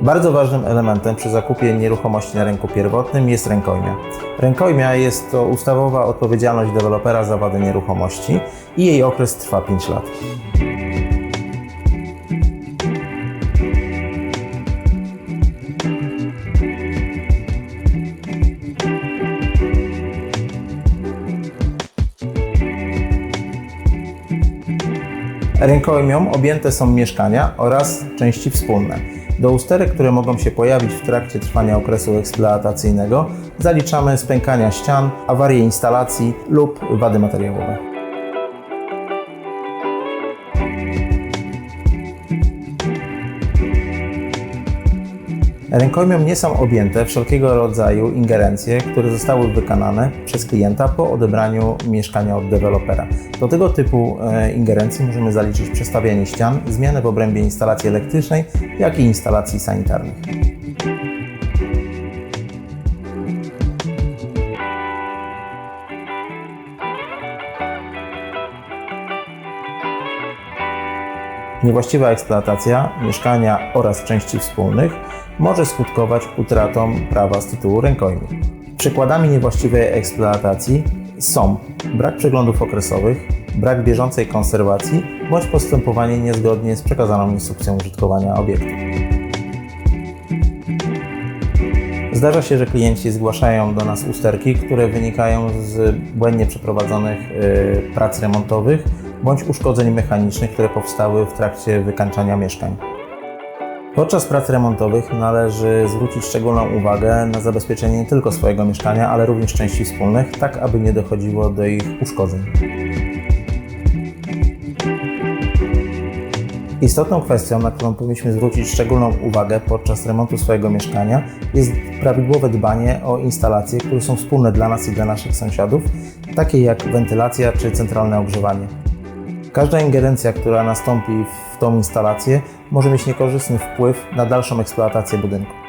Bardzo ważnym elementem przy zakupie nieruchomości na rynku pierwotnym jest rękojmia. Rękojmia jest to ustawowa odpowiedzialność dewelopera za wadę nieruchomości i jej okres trwa 5 lat. Rękojmią objęte są mieszkania oraz części wspólne. Do usterek, które mogą się pojawić w trakcie trwania okresu eksploatacyjnego, zaliczamy spękania ścian, awarie instalacji lub wady materiałowe. Rękojmią nie są objęte wszelkiego rodzaju ingerencje, które zostały wykonane przez klienta po odebraniu mieszkania od dewelopera. Do tego typu e, ingerencji możemy zaliczyć przestawianie ścian, zmianę w obrębie instalacji elektrycznej, jak i instalacji sanitarnych. Niewłaściwa eksploatacja mieszkania oraz części wspólnych może skutkować utratą prawa z tytułu rękojmi. Przykładami niewłaściwej eksploatacji są brak przeglądów okresowych, brak bieżącej konserwacji bądź postępowanie niezgodnie z przekazaną instrukcją użytkowania obiektu. Zdarza się, że klienci zgłaszają do nas usterki, które wynikają z błędnie przeprowadzonych y, prac remontowych bądź uszkodzeń mechanicznych, które powstały w trakcie wykańczania mieszkań. Podczas prac remontowych należy zwrócić szczególną uwagę na zabezpieczenie nie tylko swojego mieszkania, ale również części wspólnych, tak aby nie dochodziło do ich uszkodzeń. Istotną kwestią, na którą powinniśmy zwrócić szczególną uwagę podczas remontu swojego mieszkania, jest prawidłowe dbanie o instalacje, które są wspólne dla nas i dla naszych sąsiadów, takie jak wentylacja czy centralne ogrzewanie. Każda ingerencja, która nastąpi w tą instalację, może mieć niekorzystny wpływ na dalszą eksploatację budynku.